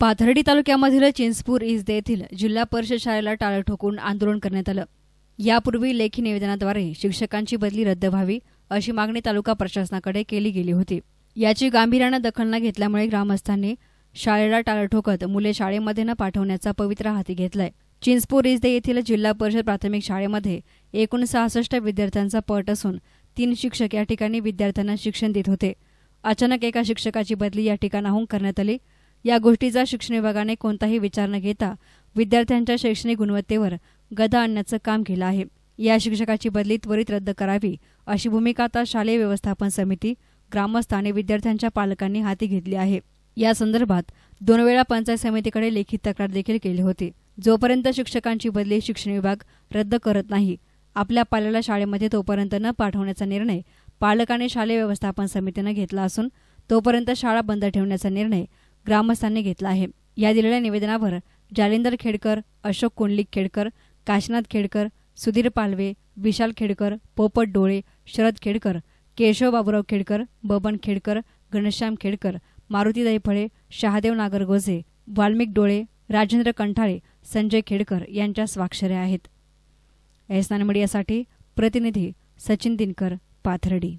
पाथर्डी तालुक्यामधील चिंचपूर इजदे येथील जिल्हा परिषद शाळेला टाळं ठोकून आंदोलन करण्यात आलं. यापूर्वी लेखी निवेदनाद्वारे शिक्षकांची बदली रद्द व्हावी अशी मागणी तालुका प्रशासनाकडे केली गेली होती. याची गांभीर्यानं दखल न घेतल्यामुळे ग्रामस्थांनी शाळेला टाळं ठोकत मुले शाळेमध्ये न पाठवण्याचा पवित्र हाती घेतलाय. चिंचपूर इजदे येथील जिल्हा परिषद प्राथमिक शाळेमध्ये एकूण सहासष्ट विद्यार्थ्यांचा पट असून तीन शिक्षक या ठिकाणी विद्यार्थ्यांना शिक्षण देत होते. अचानक एका शिक्षकाची बदली या ठिकाणाहून करण्यात आली. या गोष्टीचा शिक्षण विभागाने कोणताही विचार न घेता विद्यार्थ्यांच्या शैक्षणिक गुणवत्तेवर गदा आणण्याचं काम केलं आहे. या शिक्षकाची बदली त्वरित रद्द करावी अशी भूमिका आता शालेय व्यवस्थापन समिती ग्रामस्थ आणि विद्यार्थ्यांच्या पालकांनी हाती घेतली आहे. या संदर्भात दोन वेळा पंचायत समितीकडे लेखी तक्रार देखील केली होती. जोपर्यंत शिक्षकांची बदली शिक्षण विभाग रद्द करत नाही आपल्या पाल्याला शाळेमध्ये तोपर्यंत न पाठवण्याचा निर्णय पालकांनी शालेय व्यवस्थापन समितीनं घेतला असून तोपर्यंत शाळा बंद ठेवण्याचा निर्णय ग्रामस्थांनी घेतला आहे. या दिलेल्या निवेदनावर जालिंदर खेडकर अशोक कोंडलिक खेडकर काशनाथ खेडकर सुधीर पालवे विशाल खेडकर पोपट डोळे शरद खेडकर केशव बाबुराव खेडकर बबन खेडकर घनश्याम खेडकर मारुती दैफळे शहादेव नागरगोजे वाल्मिक डोळे राजेंद्र कंठाळे संजय खेडकर यांच्या स्वाक्षऱ्या आहेत. एस मीडियासाठी प्रतिनिधी सचिन दिनकर पाथर्डी.